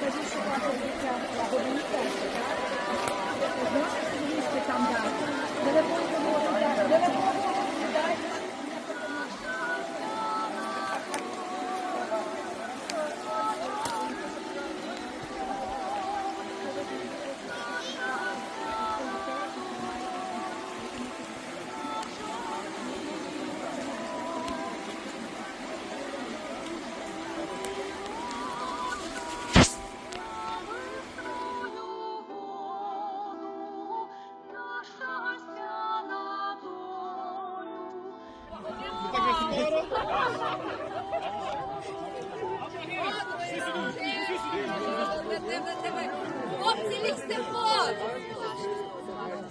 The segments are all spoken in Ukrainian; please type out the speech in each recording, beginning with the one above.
скажіть, що ваше життя благовіття, Знаєте,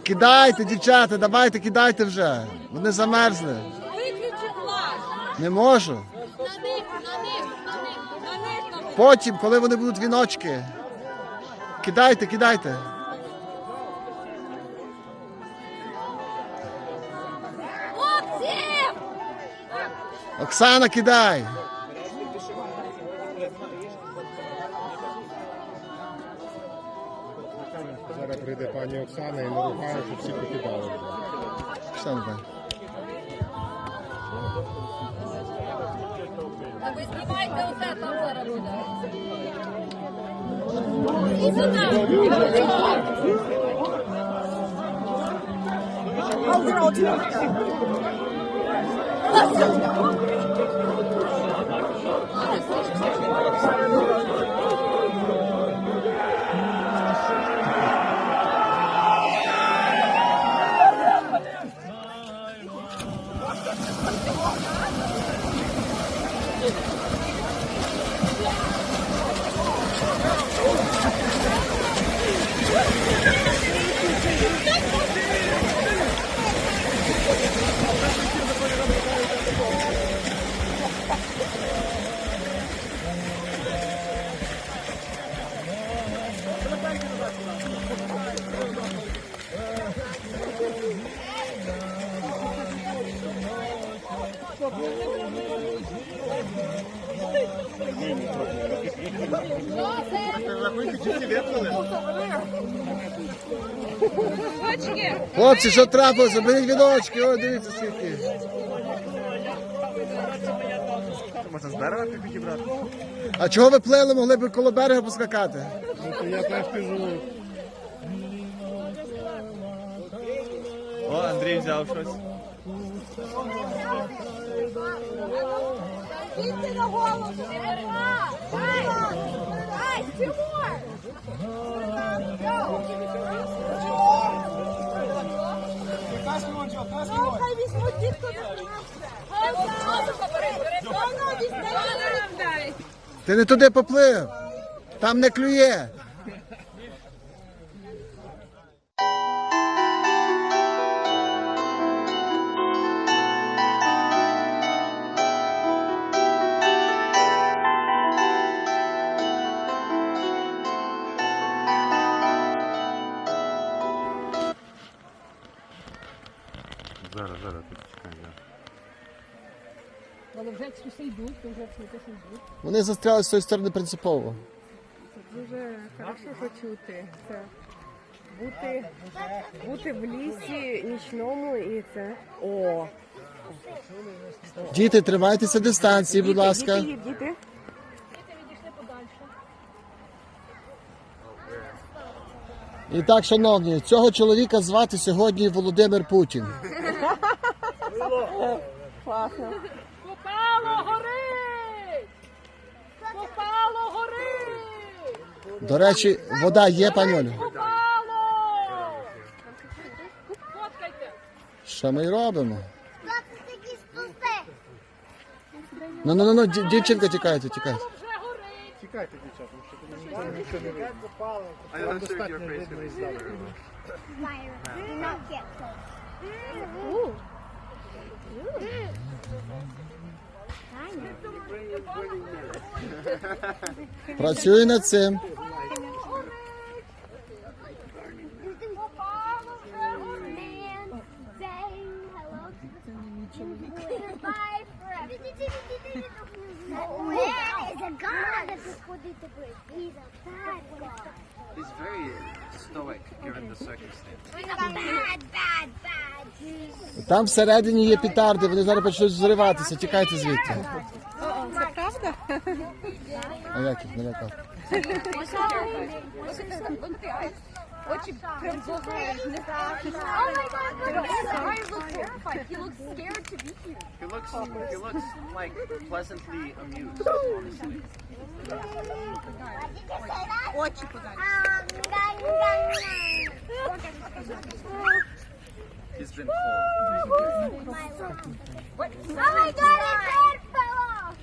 Кидайте, дівчата, давайте, кидайте вже. Вони замерзли. Не можу. Потім, коли вони будуть віночки. Кидайте, кидайте. Оксана, кидай. прийде пані Оксана і нарухає, щоб всі покидали. Пішла, давай. А ви знімайте оце там зараз буде. І сюди. Хлопці, що трапилося? Беріть віночки, ой, дивіться скільки. Можна з дерева підібрати? А чого ви плели, могли б коло берега поскакати? Ну то я теж кажу. О, Андрій взяв щось. Лізьте на голову. Ти не туди поплив. Там не клює. Зараз, зараз, тут чекай. Але вже якщо всі йдуть, то вже всі теж йдуть. Вони застряли з цієї сторони принципово. Це Дуже хорошо почути це. Бути, бути в лісі нічному і це. О! Діти, тримайтеся дистанції, будь ласка. Діти, діти. І так, шановні, цього чоловіка звати сьогодні Володимир Путін. Класно. Попало горить! Попало горить! До речі, вода є, пані Олю? Попало! Фоткайте! Що ми й робимо? Ну, ну, ну, ну, ді- дівчинка, тікайте, тікайте. Вже горить! Чекайте, дівчата, щоб не попали. I don't Достатньо видно із not get close. Працюю над цим. Підходити He's very stoic given the circumstance. Bad, bad, bad. Там всередині є петарди, вони зараз почнуть зриватися. Тікайте звідти. Це правда? А як їх не лякати? Очі прям зловили. Oh my god, look at His eyes look terrified. He looks scared to be here. He looks he looks like pleasantly amused, honestly. Очі подай. He's been cold. Oh my god, his head fell off!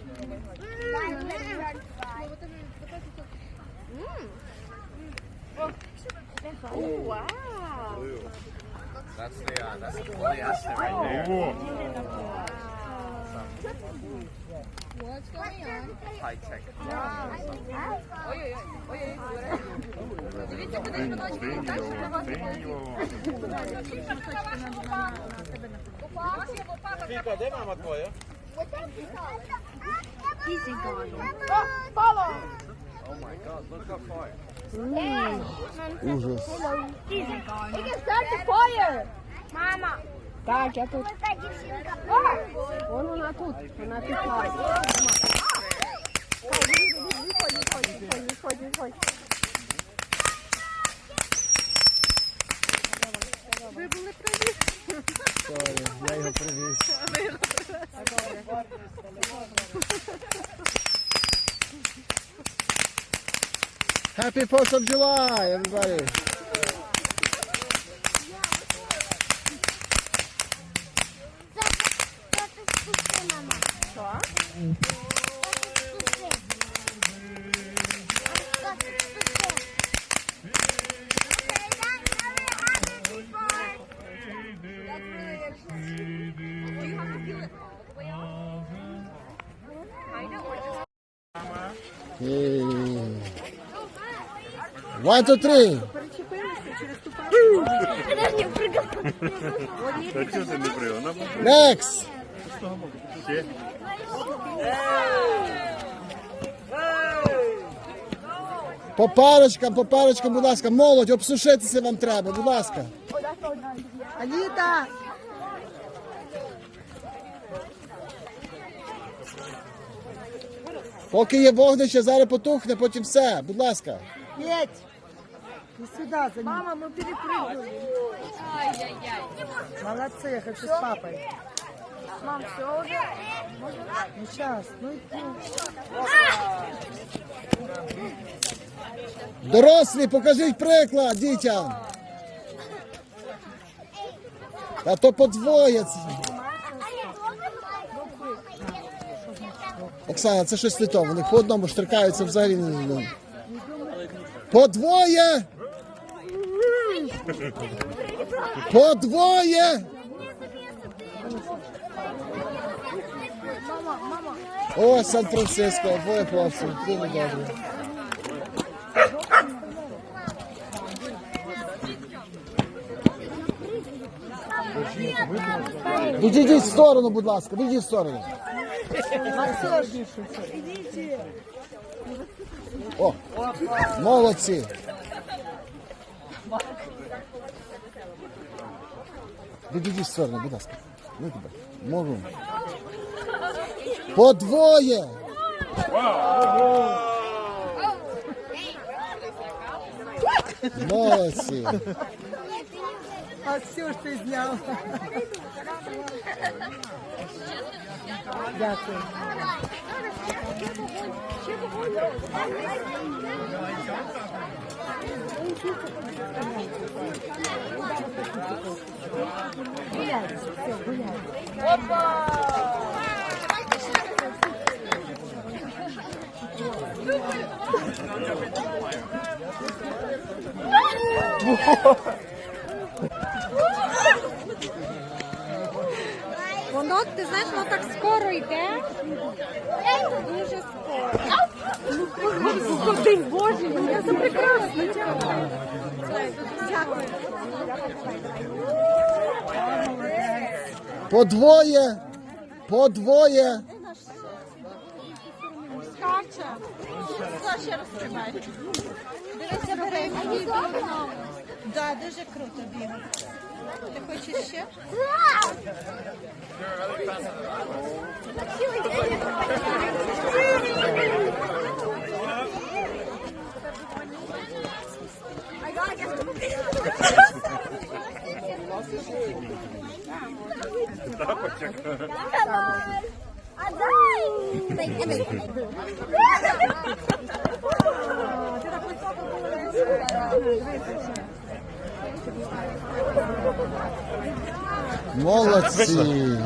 My red fly. That's the uh, that's the polyester right there. High tech. Дивіться, куди ж воно очі Фіка, де мама твоя? Oh my god, look how far. Hum, uvas. It can start the fire. Mama. Tá, aqui é tudo. Ô, não na tudo. Não na tudo. Foi, foi, Happy 4th of July, everybody. Подожди, прыгай. Next. По парочкам, по парочкам, будь ласка, молодь, обсушитися вам треба, будь ласка. Аліта! Поки є вогнище, зараз потухне, потім все, будь ласка. Петь! Иди сюда, за Мама, мы перепрыгнули. Молодцы, я хочу с папой. Мам, все уже? Ну сейчас, ну иди. Дорослі, покажіть приклад дітям. Та то подвоє. це. Оксана, це щось не то. Вони по одному штрикаються взагалі не не- Подвоє! Подвоє! О, Сан-Франциско, двоє хлопців, дуже добре. Відійдіть в сторону, будь ласка, відійдіть в сторону. О, молодці. Відійдіть в сторону, будь ласка. Ну тебе. Можу. Подвоє. Молодці. А все, что ты снял. Дякую. Гуляйте, все, гуляйте. Опа! Whoa! Воно, ти знаєш, воно так скоро йде. Дуже скоро. Ти боже, я це прекрасно. Дякую. Подвоє. Подвоє. Скач. Нічого. Стой, ще раз тримай. Дивися, бери. Да, дуже круто бігав. Ти хочеш ще? Молодцы!